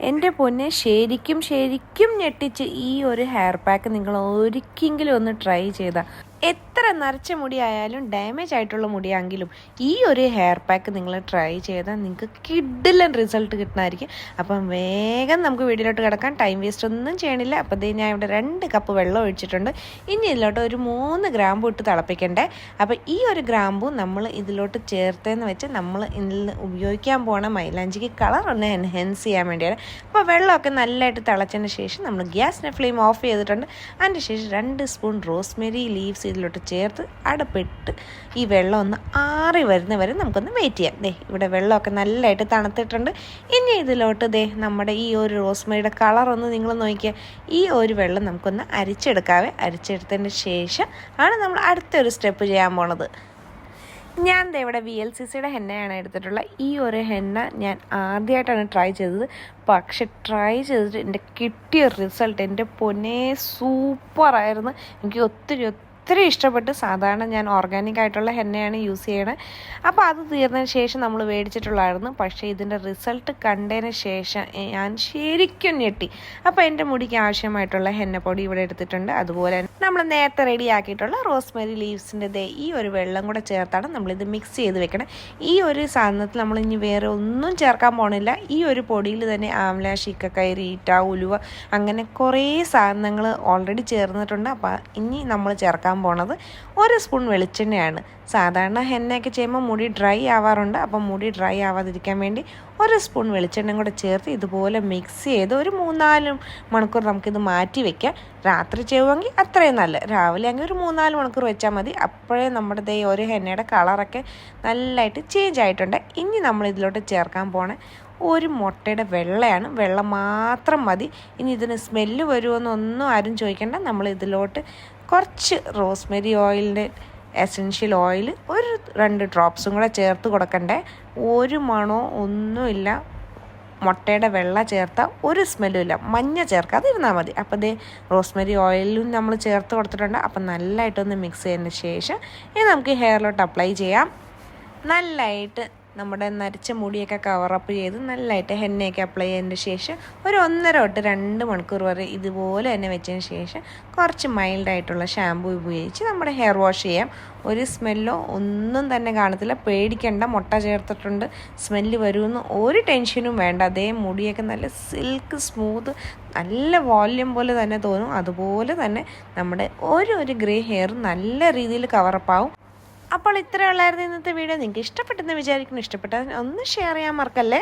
എന്റെ പൊന്നെ ശരിക്കും ശരിക്കും ഞെട്ടിച്ച് ഈ ഒരു ഹെയർ പാക്ക് നിങ്ങൾ ഒരിക്കലെങ്കിലും ഒന്ന് ട്രൈ ചെയ്താൽ എത്ര നരച്ച മുടിയായാലും ഡാമേജ് ആയിട്ടുള്ള മുടിയാണെങ്കിലും ഈ ഒരു ഹെയർ പാക്ക് നിങ്ങൾ ട്രൈ ചെയ്താൽ നിങ്ങൾക്ക് കിഡിലൻ റിസൾട്ട് കിട്ടുന്നതായിരിക്കും. അപ്പം വേഗം നമുക്ക് വീട്ടിലോട്ട് കിടക്കാൻ ടൈം വേസ്റ്റ് ഒന്നും ചെയ്യണില്ല. അപ്പോൾ ഇത് ഞാൻ ഇവിടെ രണ്ട് കപ്പ് വെള്ളം ഒഴിച്ചിട്ടുണ്ട്. ഇനി ഇതിലോട്ട് ഒരു മൂന്ന് ഗ്രാമ്പു ഇട്ട് തിളപ്പിക്കണ്ടേ? അപ്പോൾ ഈ ഒരു ഗ്രാമ്പു നമ്മൾ ഇതിലോട്ട് ചേർത്തേന്ന് വെച്ച് നമ്മൾ ഇതിൽ ഉപയോഗിക്കാൻ പോണ മൈലാഞ്ചിക്ക് കളർ ഒന്ന് എൻഹാൻസ് ചെയ്യാൻ വേണ്ടിയാണ്. അപ്പോൾ വെള്ളമൊക്കെ നല്ലതായിട്ട് തിളച്ചതിന് ശേഷം നമ്മൾ ഗ്യാസിന്റെ ഫ്ലെയിം ഓഫ് ചെയ്തിട്ടുണ്ട്. അതിന് ശേഷം രണ്ട് സ്പൂൺ റോസ്മെരി ലീവ്സ് ഇതിലോട്ട് ചേർത്ത് അടപ്പിട്ട് ഈ വെള്ളം ഒന്ന് ആറി വരുന്ന വരെ നമുക്കൊന്ന് വെയിറ്റ് ചെയ്യാം. ദേ ഇവിടെ വെള്ളമൊക്കെ നല്ലതായിട്ട് തണുത്തിട്ടുണ്ട്. ഇനി ഇതിലോട്ട് ദേ നമ്മുടെ ഈ ഒരു റോസ്മേയുടെ കളർ ഒന്ന് നിങ്ങൾ നോക്കിയാൽ ഈ ഒരു വെള്ളം നമുക്കൊന്ന് അരിച്ചെടുക്കാവേ. അരിച്ചെടുത്തതിന് ശേഷം ആണ് നമ്മൾ അടുത്തൊരു സ്റ്റെപ്പ് ചെയ്യാൻ പോണത്. ഞാൻ ഇവിടെ വി എൽ സി സിയുടെ ഹെന്നയാണ് എടുത്തിട്ടുള്ള ഈ ഒരു ഹെന്ന ഞാൻ ആദ്യമായിട്ടാണ് ട്രൈ ചെയ്തത്. പക്ഷെ ട്രൈ ചെയ്തിട്ട് എന്റെ കിട്ടിയ റിസൾട്ട് എന്റെ പൊന്നെ സൂപ്പറായിരുന്നു എനിക്ക് ഒത്തിരി ഒത്തിരി ഇഷ്ടപ്പെട്ട് സാധാരണ ഞാൻ ഓർഗാനിക് ആയിട്ടുള്ള ഹെന്നയാണ് യൂസ് ചെയ്യണത് അപ്പോൾ അത് തീർന്നതിന് ശേഷം നമ്മൾ മേടിച്ചിട്ടുള്ളായിരുന്നു. പക്ഷേ ഇതിന്റെ റിസൾട്ട് കണ്ടതിന് ശേഷം ഞാൻ ശരിക്കും ഞെട്ടി. അപ്പോൾ എന്റെ മുടിക്ക് ആവശ്യമായിട്ടുള്ള ഹെന്നപ്പൊടി ഇവിടെ എടുത്തിട്ടുണ്ട്. അതുപോലെ നമ്മൾ നേരത്തെ റെഡി ആക്കിയിട്ടുള്ള റോസ്മെറി ലീവ്സിന്റെ ഈ ഒരു വെള്ളം കൂടെ ചേർത്താണ് നമ്മളിത് മിക്സ് ചെയ്ത് വെക്കണം. ഈ ഒരു സാധനത്തിൽ നമ്മൾ ഇനി വേറെ ഒന്നും ചേർക്കാൻ പോണില്ല. ഈ ഒരു പൊടിയിൽ തന്നെ ആംല ശിക്കക്കയറി ഈറ്റ ഉലുവ അങ്ങനെ കുറേ സാധനങ്ങൾ ഓൾറെഡി ചേർന്നിട്ടുണ്ട്. അപ്പോൾ ഇനി നമ്മൾ ചേർക്കാൻ പോണത് ഒരു സ്പൂൺ വെളിച്ചെണ്ണയാണ്. സാധാരണ ഹെന്നയൊക്കെ ചെയ്യുമ്പോൾ മുടി ഡ്രൈ ആവാറുണ്ട്. അപ്പം മുടി ഡ്രൈ ആവാതിരിക്കാൻ വേണ്ടി ഒരു സ്പൂൺ വെളിച്ചെണ്ണയും കൂടെ ചേർത്ത് ഇതുപോലെ മിക്സ് ചെയ്ത് ഒരു മൂന്നാൽ മണിക്കൂർ നമുക്കിത് മാറ്റി വെക്കാം. രാത്രി ചെയ്യുമെങ്കിൽ അത്രയും നല്ല. രാവിലെ ആണെങ്കിൽ ഒരു മൂന്നാൽ മണിക്കൂർ വെച്ചാൽ മതി. അപ്പോഴേ നമ്മുടെ ദേ ഒരു ഹെന്നയുടെ കളറൊക്കെ നല്ലതായിട്ട് ചേഞ്ച് ആയിട്ടുണ്ട്. ഇനി നമ്മൾ ഇതിലോട്ട് ചേർക്കാൻ പോണേ ഒരു മുട്ടയുടെ വെള്ളയാണ്. വെള്ളം മാത്രം മതി. ഇനി ഇതിന് സ്മെല്ല് വരുമോയെന്നൊന്നും ആരും ചോദിക്കേണ്ട. നമ്മൾ ഇതിലോട്ട് കുറച്ച് റോസ്മെരി ഓയിലിന്റെ എസൻഷ്യൽ ഓയിൽ ഒരു രണ്ട് ഡ്രോപ്സും കൂടെ ചേർത്ത് കൊടുക്കണ്ടേ. ഒരു മണോ ഒന്നുമില്ല മുട്ടയുടെ വെള്ള ചേർത്ത ഒരു സ്മെല്ലും ഇല്ല. മഞ്ഞ ചേർക്കാതെ ഇരുന്നാൽ മതി. അപ്പോൾ ദേ റോസ്മെരി ഓയിലും നമ്മൾ ചേർത്ത് കൊടുത്തിട്ടുണ്ട്. അപ്പം നല്ലതായിട്ടൊന്ന് മിക്സ് ചെയ്തതിന് ശേഷം ഇത് നമുക്ക് ഹെയറിലോട്ട് അപ്ലൈ ചെയ്യാം. നല്ലതായിട്ട് നമ്മുടെ നരച്ച മുടിയൊക്കെ കവറപ്പ് ചെയ്ത് നല്ലതായിട്ട് എണ്ണയൊക്കെ അപ്ലൈ ചെയ്തതിന് ശേഷം ഒരു ഒന്നര തൊട്ട് രണ്ട് മണിക്കൂർ വരെ ഇതുപോലെ തന്നെ വെച്ചതിന് ശേഷം കുറച്ച് മൈൽഡായിട്ടുള്ള ഷാമ്പു ഉപയോഗിച്ച് നമ്മുടെ ഹെയർ വാഷ് ചെയ്യാം. ഒരു സ്മെല്ലോ ഒന്നും തന്നെ കാണത്തില്ല. പേടിക്കേണ്ട. മുട്ട ചേർത്തിട്ടുണ്ട്. സ്മെല്ല് വരുമെന്ന് ഒരു ടെൻഷനും വേണ്ട. അതേ മുടിയൊക്കെ നല്ല സിൽക്ക് സ്മൂത്ത് നല്ല വോല്യം പോലെ തന്നെ തോന്നും. അതുപോലെ തന്നെ നമ്മുടെ ഒരു ഒരു ഗ്രേ ഹെയർ നല്ല രീതിയിൽ കവറപ്പാവും അപ്പോൾ ഇത്രയുള്ളായിരുന്നു ഇന്നത്തെ വീഡിയോ. നിങ്ങൾക്ക് ഇഷ്ടപ്പെട്ടെന്ന് വിചാരിക്കുന്നു. ഇഷ്ടപ്പെട്ടാൽ ഒന്ന് ഷെയർ ചെയ്യാൻ മറക്കല്ലേ?